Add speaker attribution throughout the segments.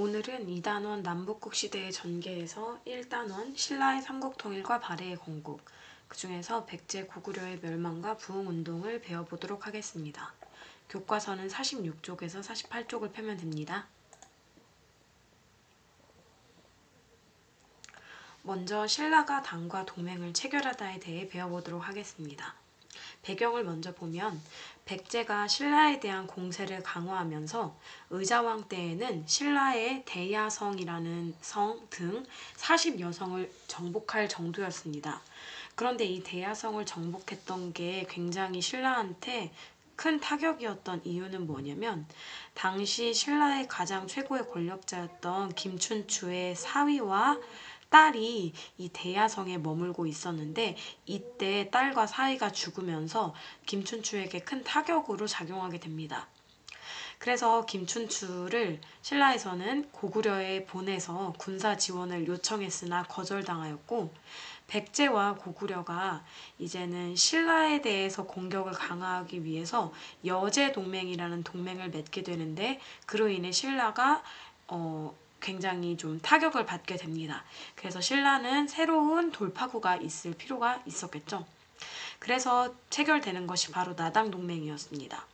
Speaker 1: 오늘은 2단원 남북국 시대의 전개에서 1단원 신라의 삼국통일과 발해의 건국, 그 중에서 백제 고구려의 멸망과 부흥운동을 배워보도록 하겠습니다. 교과서는 46쪽에서 48쪽을 펴면 됩니다. 먼저 신라가 당과 동맹을 체결하다에 대해 배워보도록 하겠습니다. 배경을 먼저 보면 백제가 신라에 대한 공세를 강화하면서 의자왕 때에는 신라의 대야성이라는 성 등 40여성을 정복할 정도였습니다. 그런데 이 대야성을 정복했던 게 굉장히 신라한테 큰 타격이었던 이유는 뭐냐면 당시 신라의 가장 최고의 권력자였던 김춘추의 사위와 딸이 이 대야성에 머물고 있었는데 이때 딸과 사이가 죽으면서 김춘추에게 큰 타격으로 작용하게 됩니다. 그래서 김춘추를 신라에서는 고구려에 보내서 군사 지원을 요청했으나 거절당하였고 백제와 고구려가 이제는 신라에 대해서 공격을 강화하기 위해서 여제 동맹이라는 동맹을 맺게 되는데 그로 인해 신라가 어 굉장히 좀 타격을 받게 됩니다. 그래서 신라는 새로운 돌파구가 있을 필요가 있었겠죠. 그래서 체결되는 것이 바로 나당 동맹이었습니다.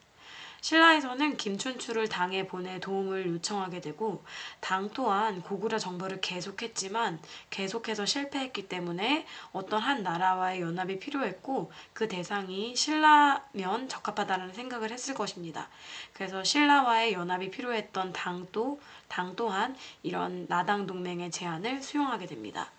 Speaker 1: 신라에서는 김춘추를 당에 보내 도움을 요청하게 되고 당 또한 고구려 정벌을 계속했지만 계속해서 실패했기 때문에 어떤 한 나라와의 연합이 필요했고 그 대상이 신라면 적합하다는 생각을 했을 것입니다. 그래서 신라와의 연합이 필요했던 당도 당 또한 이런 나당 동맹의 제안을 수용하게 됩니다.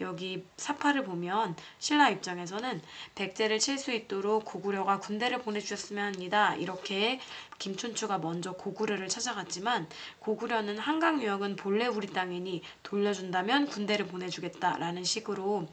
Speaker 1: 여기 사파를 보면 신라 입장에서는 백제를 칠 수 있도록 고구려가 군대를 보내주셨으면 합니다. 이렇게 김춘추가 먼저 고구려를 찾아갔지만 고구려는 한강 유역은 본래 우리 땅이니 돌려준다면 군대를 보내주겠다라는 식으로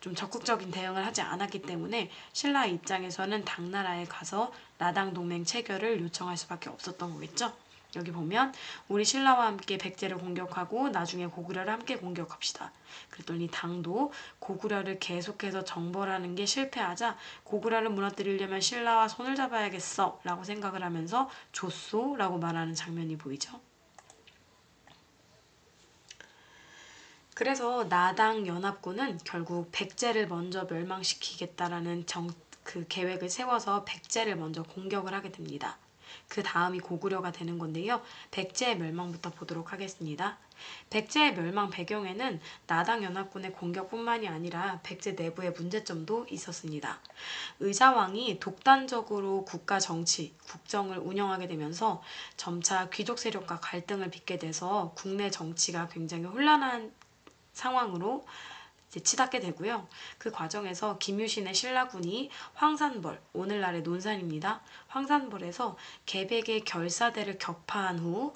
Speaker 1: 좀 적극적인 대응을 하지 않았기 때문에 신라 입장에서는 당나라에 가서 나당 동맹 체결을 요청할 수밖에 없었던 거겠죠. 여기 보면 우리 신라와 함께 백제를 공격하고 나중에 고구려를 함께 공격합시다. 그랬더니 당도 고구려를 계속해서 정벌하는 게 실패하자 고구려를 무너뜨리려면 신라와 손을 잡아야겠어 라고 생각을 하면서 좋소 라고 말하는 장면이 보이죠. 그래서 나당 연합군은 결국 백제를 먼저 멸망시키겠다라는 정, 그 계획을 세워서 백제를 먼저 공격을 하게 됩니다. 그 다음이 고구려가 되는 건데요. 백제의 멸망부터 보도록 하겠습니다. 백제의 멸망 배경에는 나당 연합군의 공격뿐만이 아니라 백제 내부의 문제점도 있었습니다. 의자왕이 독단적으로 국가 정치, 국정을 운영하게 되면서 점차 귀족 세력과 갈등을 빚게 돼서 국내 정치가 굉장히 혼란한 상황으로 치닫게 되고요. 그 과정에서 김유신의 신라군이 황산벌, 오늘날의 논산입니다. 황산벌에서 개백의 결사대를 격파한 후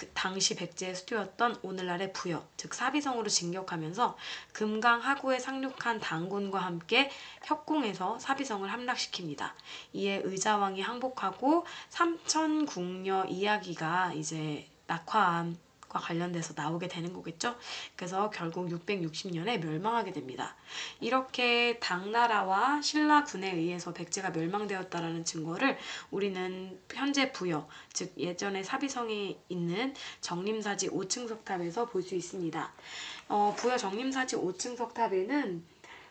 Speaker 1: 그 당시 백제의 수도였던 오늘날의 부여, 즉 사비성으로 진격하면서 금강 하구에 상륙한 당군과 함께 협공해서 사비성을 함락시킵니다. 이에 의자왕이 항복하고 삼천궁녀 이야기가 이제 낙화한 과 관련돼서 나오게 되는 거겠죠. 그래서 결국 660년에 멸망하게 됩니다. 이렇게 당나라와 신라군에 의해서 백제가 멸망되었다라는 증거를 우리는 현재 부여, 즉 예전에 사비성에 있는 정림사지 5층 석탑에서 볼 수 있습니다. 어, 부여 정림사지 5층 석탑에는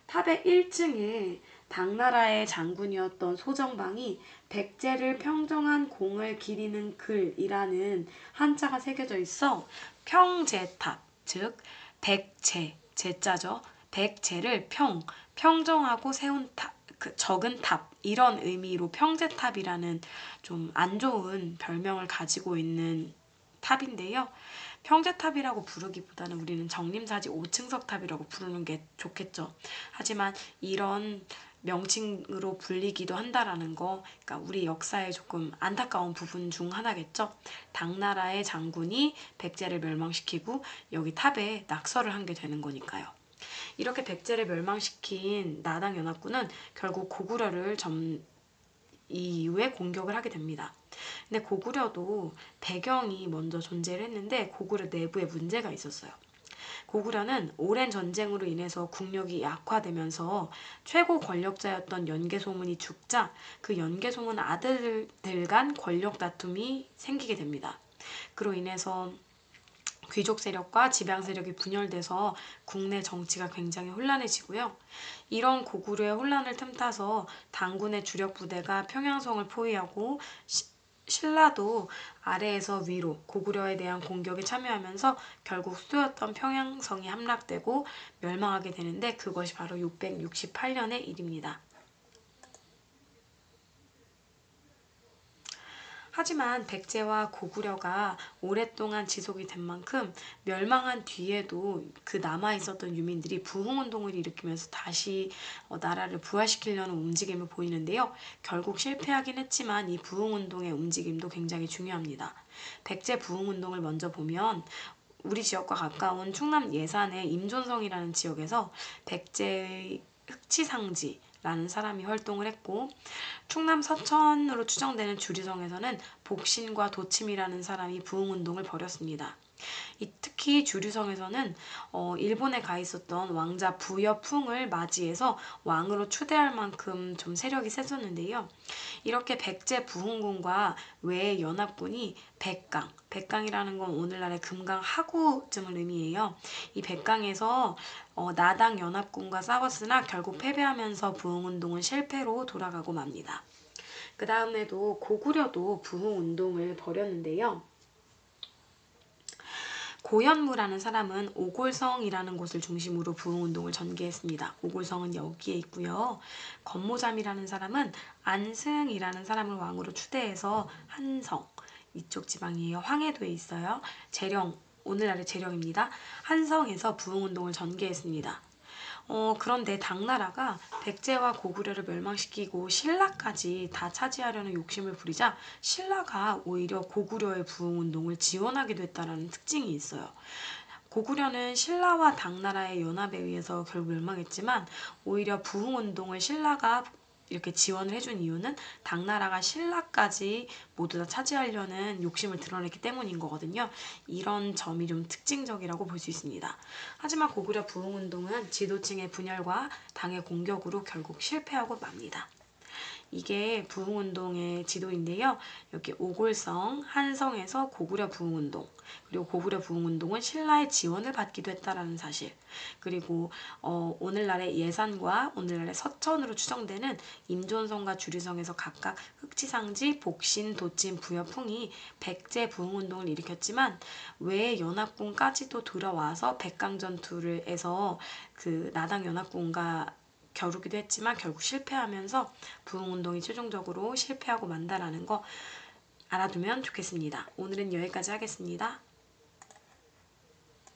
Speaker 1: 탑의 1층에 당나라의 장군이었던 소정방이 백제를 평정한 공을 기리는 글이라는 한자가 새겨져 있어 평제탑, 즉 백제, 제자죠. 백제를 평, 평정하고 세운 탑, 그 적은 탑 이런 의미로 평제탑이라는 좀 안 좋은 별명을 가지고 있는 탑인데요. 평제탑이라고 부르기보다는 우리는 정림사지 5층석 탑이라고 부르는 게 좋겠죠. 하지만 이런 명칭으로 불리기도 한다라는 거, 그러니까 우리 역사에 조금 안타까운 부분 중 하나겠죠. 당나라의 장군이 백제를 멸망시키고 여기 탑에 낙서를 한 게 되는 거니까요. 이렇게 백제를 멸망시킨 나당 연합군은 결국 고구려를 점 이후에 공격을 하게 됩니다. 근데 고구려도 배경이 먼저 존재를 했는데 고구려 내부에 문제가 있었어요. 고구려는 오랜 전쟁으로 인해서 국력이 약화되면서 최고 권력자였던 연개소문이 죽자 그 연개소문 아들들 간 권력 다툼이 생기게 됩니다. 그로 인해서 귀족 세력과 지방 세력이 분열돼서 국내 정치가 굉장히 혼란해지고요. 이런 고구려의 혼란을 틈타서 당군의 주력 부대가 평양성을 포위하고 시- 신라도 아래에서 위로 고구려에 대한 공격에 참여하면서 결국 수도였던 평양성이 함락되고 멸망하게 되는데 그것이 바로 668년의 일입니다. 하지만 백제와 고구려가 오랫동안 지속이 된 만큼 멸망한 뒤에도 그 남아 있었던 유민들이 부흥운동을 일으키면서 다시 어, 나라를 부활시키려는 움직임을 보이는데요. 결국 실패하긴 했지만 이 부흥운동의 움직임도 굉장히 중요합니다. 백제 부흥운동을 먼저 보면 우리 지역과 가까운 충남 예산의 임존성이라는 지역에서 백제의 흑치상지 라는 사람이 활동을 했고 충남 서천으로 추정되는 주류성에서는 복신과 도침이라는 사람이 부흥운동을 벌였습니다. 이 특히 주류성에서는 어, 일본에 가 있었던 왕자 부여풍을 맞이해서 왕으로 추대할 만큼 좀 세력이 셌었는데요. 이렇게 백제 부흥군과 외의 연합군이 백강, 백강이라는 건 오늘날의 금강 하구쯤을 의미해요. 이 백강에서 어, 나당 연합군과 싸웠으나 결국 패배하면서 부흥운동은 실패로 돌아가고 맙니다. 그 다음에도 고구려도 부흥운동을 벌였는데요. 고현무라는 사람은 오골성이라는 곳을 중심으로 부흥운동을 전개했습니다. 오골성은 여기에 있고요. 건모잠이라는 사람은 안승이라는 사람을 왕으로 추대해서 한성 이쪽 지방이에요. 황해도에 있어요. 재령 오늘날의 재령입니다. 한성에서 부흥운동을 전개했습니다. 어, 그런데 당나라가 백제와 고구려를 멸망시키고 신라까지 다 차지하려는 욕심을 부리자 신라가 오히려 고구려의 부흥운동을 지원하게 됐다라는 특징이 있어요. 고구려는 신라와 당나라의 연합에 의해서 결국 멸망했지만 오히려 부흥운동을 신라가 이렇게 지원을 해준 이유는 당나라가 신라까지 모두 다 차지하려는 욕심을 드러냈기 때문인 거거든요. 이런 점이 좀 특징적이라고 볼 수 있습니다. 하지만 고구려 부흥운동은 지도층의 분열과 당의 공격으로 결국 실패하고 맙니다. 이게 부흥운동의 지도인데요. 여기 오골성, 한성에서 고구려 부흥운동, 그리고 고구려 부흥운동은 신라의 지원을 받기도 했다라는 사실, 그리고 어, 오늘날의 예산과 오늘날의 서천으로 추정되는 임존성과 주류성에서 각각 흑치상지, 복신, 도진, 부여풍이 백제 부흥운동을 일으켰지만 외 연합군까지도 들어와서 백강전투를 해서 그 나당 연합군과 겨루기도 했지만 결국 실패하면서 부흥운동이 최종적으로 실패하고 만다라는 거 알아두면 좋겠습니다. 오늘은 여기까지 하겠습니다.